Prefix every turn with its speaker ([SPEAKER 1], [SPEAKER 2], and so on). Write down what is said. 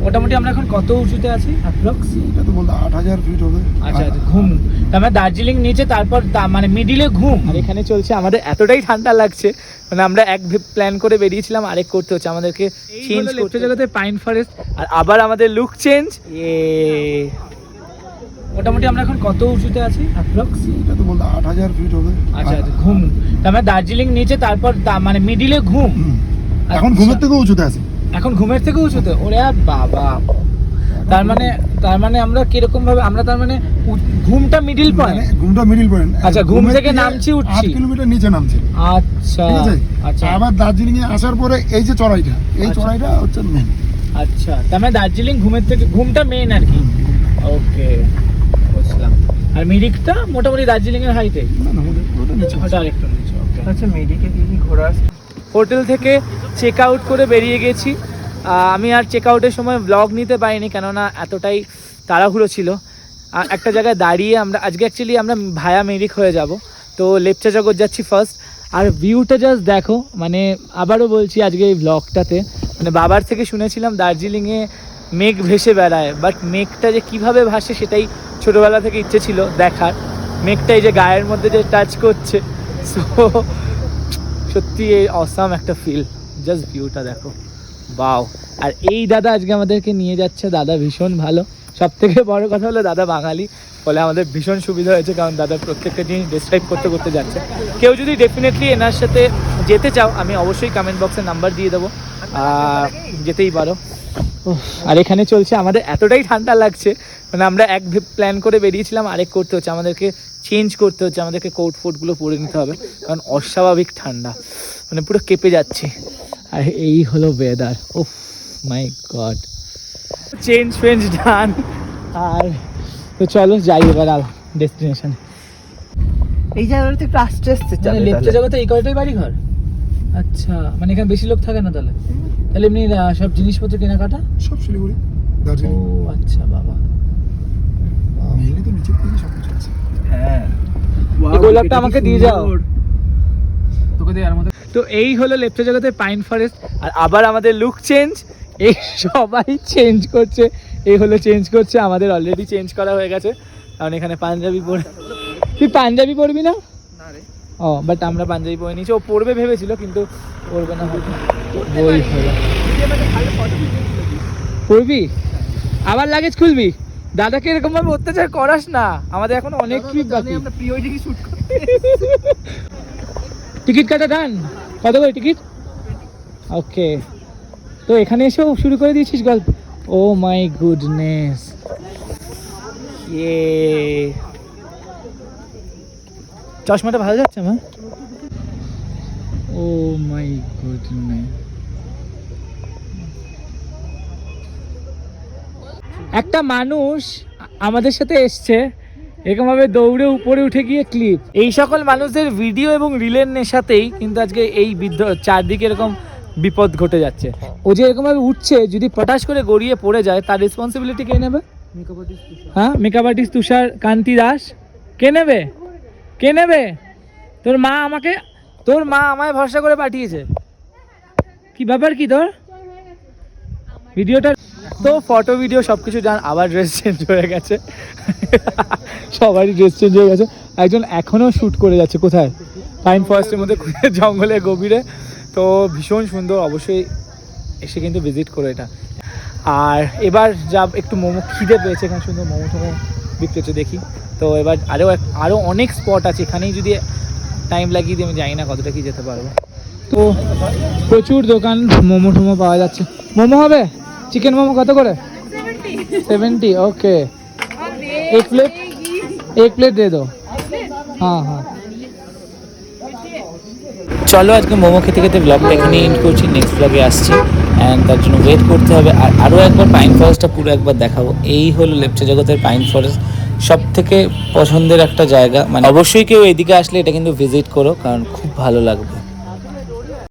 [SPEAKER 1] মোটামুটি আমরা এখন কত উঁচুতে আছি? অ্যাপ্রক্স
[SPEAKER 2] এটা তো বলতে আট হাজার ফিট হবে।
[SPEAKER 1] আচ্ছা আচ্ছা ঘুম। তার মানে দার্জিলিং নিচে তারপর তা- মানে মিডিলে ঘুম। আর এখানে চলছে আমাদের এতটাই ঠান্ডা লাগছে মানে আমরা এক প্ল্যান করে বেরিয়েছিলাম আরেক করতে হচ্ছে আমাদেরকে চেঞ্জ করতে জগতে পাইন ফরেস্ট আর আবার আমাদের লুক চেঞ্জ এ মোটামুটি আমরা এখন কত উঁচুতে আছি? অ্যাপ্রক্স
[SPEAKER 2] এটা তো বলতে আট হাজার ফিট হবে।
[SPEAKER 1] আচ্ছা আচ্ছা ঘুম। তার মানে দার্জিলিং নিচে তারপর তা- মানে মিডিলে ঘুম।
[SPEAKER 2] এখন। ঘুমের থেকেও উঁচুতে আছে।
[SPEAKER 1] এখন ঘুমের থেকে উঁচুতে ওরে আর বাবা। তার মানে তার মানে আমরা কীরকম ভাবে আমরা তার মানে ঘুমটা মিডিল
[SPEAKER 2] মানে
[SPEAKER 1] পয়েন্ট
[SPEAKER 2] ঘুমটা মিডিল পয়েন্ট
[SPEAKER 1] আচ্ছা, ঘুম থেকে নামছি, উঠছি।
[SPEAKER 2] আট কিলোমিটার নিচে নামছে।
[SPEAKER 1] আচ্ছা আচ্ছা।
[SPEAKER 2] আবার দার্জিলিং এ আসার পরে এই যে চড়াইটা এই
[SPEAKER 1] আচ্ছা।
[SPEAKER 2] চড়াইটা হচ্ছে মেন
[SPEAKER 1] আচ্ছা তার মানে দার্জিলিং ঘুমের থেকে ঘুমটা মেন আর কি। ওকে বুঝলাম। আর মিরিকটা মোটামুটি দার্জিলিং এর হাইটে
[SPEAKER 2] না না ওটা- নিচে। আছে।
[SPEAKER 1] ওটা আরেকটু নিচে ওকে।
[SPEAKER 3] আচ্ছা মেডিকে কি কি ঘোরা
[SPEAKER 1] হোটেল থেকে চেক আউট করে বেরিয়ে গেছি। আমি আর চেক আউটের সময় ব্লগ নিতে পারিনি, কেননা এতটাই তাড়াহুড়ো ছিল। একটা জায়গায় দাঁড়িয়ে আমরা, আজকে অ্যাকচুয়ালি আমরা ভায়া মেরিক হয়ে যাব। তো লেপচা জগৎ যাচ্ছি ফার্স্ট আর ভিউটা জাস্ট দেখো মানে আবারও বলছি আজকে এই ব্লগটাতে মানে বাবার থেকে শুনেছিলাম দার্জিলিংয়ে মেঘ ভেসে বেড়ায় বাট মেঘটা যে কীভাবে ভাসে সেটাই ছোটোবেলা থেকে ইচ্ছে ছিল দেখার। মেঘটা এই যে গায়ের মধ্যে যে টাচ করছে। সো সত্যি এই অসাম একটা ফিল জাস্ট ভিউটা দেখো। বাও আর এই দাদা আজকে আমাদেরকে নিয়ে যাচ্ছে। দাদা ভীষণ ভালো। সব থেকে বড় কথা হলো দাদা বাঙালি। ফলে আমাদের ভীষণ সুবিধা হয়েছে কারণ দাদা প্রত্যেকটা জিনিস ডিসক্রাইব করতে করতে যাচ্ছে। কেউ যদি ডেফিনেটলি এনার সাথে যেতে চাও, আমি অবশ্যই কমেন্ট বক্সে নাম্বার দিয়ে দেবো। যেতেই পারো। আর এখানে চলছে আমাদের এতটাই ঠান্ডা লাগছে মানে আমরা এক প্ল্যান করে বেরিয়েছিলাম আরেক করতে হচ্ছে আমাদেরকে চেঞ্জ করতে হচ্ছে আমাদেরকে কোট ফোটগুলো পরে নিতে হবে কারণ অস্বাভাবিক ঠান্ডা মানে পুরো কেঁপে যাচ্ছে। আর এই হলো weather oh my god change ফেঞ্জ ডান আর তো চলো যাই এবার আর ডেস্টিনেশন
[SPEAKER 3] এই জায়গাটা একটু আস্তে আস্তে
[SPEAKER 1] মানে লেপচা জগতে এই কয়টাই বাড়ি ঘর আচ্ছা মানে এখানে বেশি লোক থাকে না তাহলে? তাহলে এমনি সব জিনিসপত্র কেনাকাটা?
[SPEAKER 2] সব শিলিগুড়ি দার্জিলিং।
[SPEAKER 1] ও আচ্ছা বাবা।
[SPEAKER 2] মেনলি তো নিচের দিকে সব কিছু আছে।
[SPEAKER 3] হ্যাঁ।
[SPEAKER 1] এই গোলাপটা আমাকে দিয়ে যাও।
[SPEAKER 3] তোকে দিয়ে আর মধ্যে
[SPEAKER 1] তো এই হলো লেপচা জগতের পাইন ফরেস্ট আর আবার আমাদের লুক চেঞ্জ এই সবাই চেঞ্জ করছে। এই হলো চেঞ্জ করছে। আমাদের অলরেডি চেঞ্জ করা হয়ে গেছে। কারণ এখানে পাঞ্জাবি পরে তুই পাঞ্জাবি পরবি না? ও বাট আমরা পাঞ্জাবি পরে নিয়েছি। ও পড়বে ভেবেছিল কিন্তু পড়বে না হলো পরবি? আবার লাগেজ খুলবি? দাদাকে এরকম ভাবে অত্যাচার করাস না। আমাদের এখন অনেক ট্রিপ বাকি।
[SPEAKER 3] আমরা প্রি ওয়েডিং শুট করি।
[SPEAKER 1] টিকিট কাটা ডান কত করে টিকিট? ওকে। তো এখানে এসেও শুরু করে দিয়েছিস গল্প। Oh my goodness. ইয়ে। চশমাটা ভালো যাচ্ছে আমার ও মাই গুডনেস। একটা মানুষ আমাদের সাথে এসছে এরকমভাবে দৌড়ে উপরে উঠে গিয়ে ক্লিপ এই সকল মানুষদের ভিডিও এবং রিলের নেশাতেই কিন্তু আজকে এই বিদ্ধ চারদিকে এরকম বিপদ ঘটে যাচ্ছে। ও যে এরকমভাবে উঠছে যদি পটাশ করে গড়িয়ে পড়ে যায় তার রেসপন্সিবিলিটি কে নেবে? হ্যাঁ মেকআপ আর্টিস্ট তুষার কান্তি দাস। কে নেবে? কে নেবে? তোর মা আমাকে, তোর মা আমায় ভরসা করে পাঠিয়েছে। কি ব্যাপার কি তোর? ভিডিওটা তো ফটো ভিডিও সব কিছু জান আবার ড্রেস চেঞ্জ হয়ে গেছে। সবারই ড্রেস চেঞ্জ হয়ে গেছে। একজন এখনও শ্যুট করে যাচ্ছে, কোথায়? পাইন ফরেস্টের মধ্যে, জঙ্গলে, গভীরে। তো ভীষণ সুন্দর, অবশ্যই এসে কিন্তু ভিজিট করো এটা। আর এবার যা, একটু মোমো খিদে পেয়েছে, এখানে সুন্দর মোমো টোমো বিক্রি হচ্ছে, দেখি। তো এবার আরও আরও অনেক স্পট আছে, এখানেই যদি টাইম লাগিয়ে দিয়ে আমি জানি না কতটা কি যেতে পারব। তো প্রচুর দোকান মোমো টোমো পাওয়া যাচ্ছে। মোমো হবে? চিকেন মোমো কত করে? সেভেন্টি ওকে এক প্লেট এক প্লেট দিয়ে দো হ্যাঁ হ্যাঁ। চলো আজকে মোমো খেতে খেতে ব্লগটা এখানে এন্ড করছি নেক্সট ব্লগে আসছি। অ্যান্ড তার জন্য ওয়েট করতে হবে। আর আরও একবার পাইন ফরেস্টটা পুরো একবার দেখাবো। এই হলো লেপচা জগতের পাইন ফরেস্ট সব থেকে পছন্দের একটা জায়গা মানে অবশ্যই কেউ এদিকে আসলে এটা কিন্তু ভিজিট করো, কারণ খুব ভালো লাগবে।